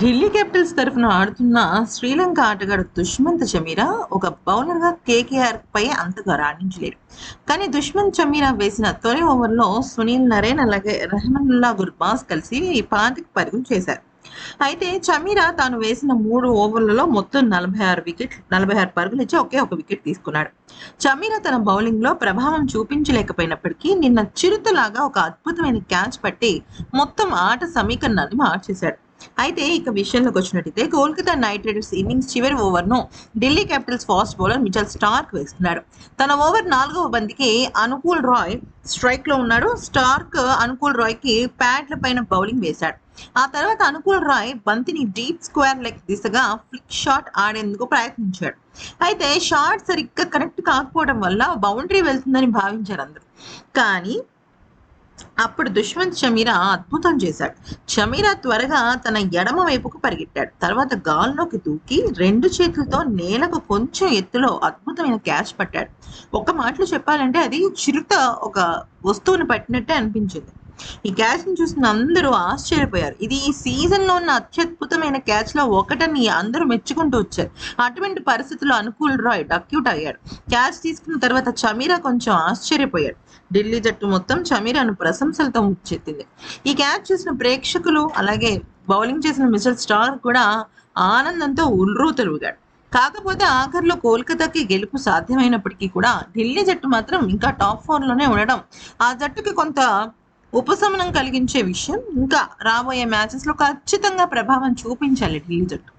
Delhi Capitals తరఫున ఆడుతున్న శ్రీలంక ఆటగాడు దుష్మంత్ చమీరా ఒక బౌలర్గా కేకేఆర్ పై అంతగా రాణించలేడు కానీ దుష్మంత్ చమీరా వేసిన తొలి ఓవర్లో సునీల్ నరేన్ అలాగే రెహమనుల్లా గుర్బాస్ కలిసి పాతికి పరుగులు చేశారు. అయితే చమీరా తాను వేసిన మూడు ఓవర్లలో మొత్తం నలభై ఆరు వికెట్ నలభై ఆరు పరుగులు ఇచ్చి ఒకే ఒక వికెట్ తీసుకున్నాడు. చమీరా తన బౌలింగ్లో ప్రభావం చూపించలేకపోయినప్పటికీ నిన్న చిరుతలాగా ఒక అద్భుతమైన క్యాచ్ పట్టి మొత్తం ఆట సమీకరణాన్ని మార్చేశాడు. అయితే ఇక విషయంలోకి వచ్చినట్టయితే కోల్కతా నైట్ రైడర్స్ ఇన్నింగ్స్ చివరి ఓవర్ను Delhi Capitals fast bowler Mitchell Starc వేస్తున్నాడు. తన ఓవర్ నాలుగవ బంతికి అనుకూల్ రాయ్ స్ట్రైక్లో ఉన్నాడు. స్టార్క్ అనుకూల్ రాయ్కి ప్యాడ్ల పైన బౌలింగ్ వేశాడు. ఆ తర్వాత అనుకూల్ రాయ్ బంతిని డీప్ స్క్వేర్ లెగ్ దిశగా ఫ్లిక్ షాట్ ఆడేందుకు ప్రయత్నించాడు. అయితే షాట్ సరిగ్గా కనెక్ట్ కాకపోవడం వల్ల బౌండరీ వెళ్తుందని భావించారు అందరూ. కానీ అప్పుడు దుష్మంత్ షమీరా అద్భుతం చేశాడు. షమీరా త్వరగా తన ఎడమ వైపుకు పరిగెట్టాడు. తర్వాత గాల్లోకి దూకి రెండు చేతులతో నేలకు కొంచెం ఎత్తులో అద్భుతమైన క్యాచ్ పట్టాడు. ఒక మాటలో చెప్పాలంటే అది చిరుత ఒక వస్తువుని పట్టినట్టే అనిపించింది. ఈ క్యాచ్ని చూసిన అందరూ ఆశ్చర్యపోయారు. ఇది ఈ సీజన్లో ఉన్న అత్యద్భుతమైన క్యాచ్లో ఒకటని అందరూ మెచ్చుకుంటూ వచ్చారు. అటువంటి పరిస్థితుల్లో అనుకూల్ రాయ్ డక్యూట్ అయ్యాడు. క్యాచ్ తీసుకున్న తర్వాత చమీరా కొంచెం ఆశ్చర్యపోయాడు. ఢిల్లీ జట్టు మొత్తం చమీరాను ప్రశంసలతో ముచ్చెత్తింది. ఈ క్యాచ్ చూసిన ప్రేక్షకులు అలాగే బౌలింగ్ చేసిన మిస్టర్ స్టార్ కూడా ఆనందంతో ఉల్రూ తెలుగాడు కాకపోతే ఆఖరిలో కోల్కతాకి గెలుపు సాధ్యమైనప్పటికీ కూడా ఢిల్లీ జట్టు మాత్రం ఇంకా టాప్ ఫోర్లోనే ఉండడం ఆ జట్టుకి కొంత ఉపశమనం కలిగించే విషయం. ఇంకా రాబోయే మ్యాచెస్లో ఖచ్చితంగా ప్రభావం చూపించాలి ఢిల్లీ జట్టు.